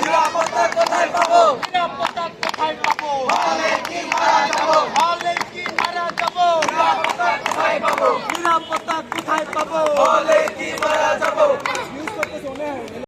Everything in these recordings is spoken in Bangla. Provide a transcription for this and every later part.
নিরাপত্তা কোথায় পাবো নিরাপত্তা কোথায় পাবো হলে কি মারা যাব হলে কি মারা যাব নিরাপত্তা কোথায় পাবো নিরাপত্তা কোথায় পাবো হলে কি মারা যাব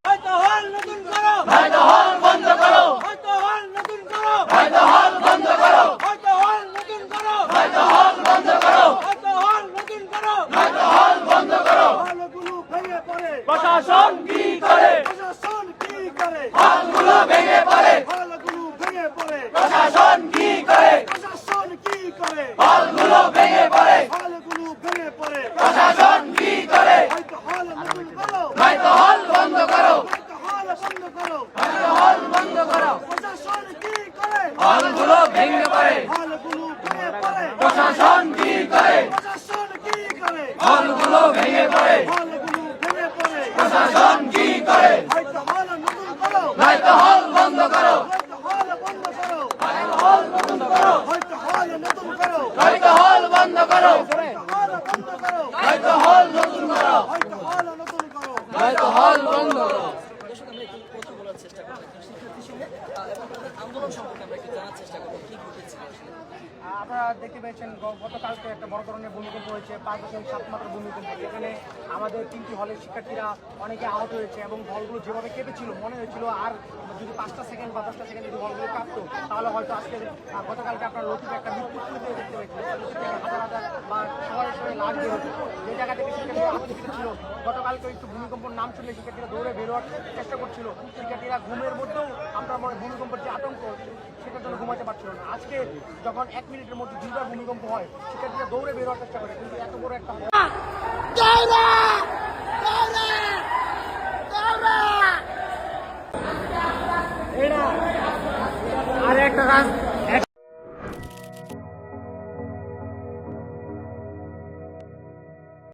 হয়তো হল নতুন করো হয়তো হল বন্ধ করো হয়তো হল নতুন করো হয়তো হল বন্ধ করো হয়তো হল নতুন করো হয়তো হল বন্ধ করো হয়তো হল নতুন করো হয়তো হল বন্ধ করো হলগুলো ভেঙে পড়ে প্রশাসন কি করে? প্রশাসন কি করে? হলগুলো ভেঙে পড়ে। হলগুলো ভেঙে পড়ে। প্রশাসন কি করে? প্রশাসন কি করে? হলগুলো ভেঙে পড়ে। হলগুলো ভেঙে পড়ে। প্রশাসন কি করে? হয়তো হল নতুন করো। হয়তো হল বন্ধ করো। হল বন্ধ করো। হল বন্ধ করো। প্রশাসন কি করে? হলগুলো ভেঙে পড়ে। হলগুলো ভেঙে পড়ে। প্রশাসন কি করে প্রশাসন কি করে হলগুলো ভেঙে পড়ে হলগুলো ভেঙে পড়ে প্রশাসন কি করে হয়তো হল নতুন করো হয়তো হল বন্ধ করো হয়তো হল বন্ধ করো হয়তো হল নতুন করো হয়তো হল নতুন করো হয়তো হল বন্ধ করো হয়তো হল বন্ধ করো হয়তো হল নতুন করো হয়তো হল নতুন করো হয়তো হল বন্ধ করো দর্শক আমরা একটু কথা বলার চেষ্টা করব একজন শিক্ষার্থী সঙ্গে আহ, এবং তাদের আন্দোলন সম্পর্কে আমরা একটু জানার চেষ্টা করব কি ঘটেছে আসলে আপনারা দেখতে পেয়েছেন গতকালকে একটা বড় ধরনের ভূমিকম্প হয়েছে, পাঁচ দশমিক সাত মাত্রা ভূমিকম্প। যেখানে আমাদের তিনটি হলের শিক্ষার্থীরা অনেকে আহত হয়েছে এবং হলগুলো যেভাবে কেঁপেছিল, মনে হয়েছিল আর যদি পাঁচটা সেকেন্ড বা দশটা সেকেন্ড যদি হলগুলো কাঁপতো, তাহলে হয়তো আজকে গতকালকে আপনার লতিফে একটা মৃত্যু দেখতে পেয়েছিলেন। বের হতো। যে জায়গা থেকে শিক্ষার্থীরা আতঙ্কিত ছিল গতকালকে একটু ভূমিকম্পর নাম শুনলে শিক্ষার্থীরা দৌড়ে বেরোয়ার চেষ্টা করছিল। শিক্ষার্থীরা ঘুমের মধ্যেও আমরা মনে ভূমিকম্পের যে আতঙ্ক সেটার জন্য ঘুমাতে পারছিল না। আজকে যখন এক মিনিটের মধ্যে দুইবার ভূমিকম্প হয় শিক্ষার্থীরা দৌড়ে বেরোয়ার চেষ্টা করে কিন্তু এত বড় একটা আর একটা রাস্তা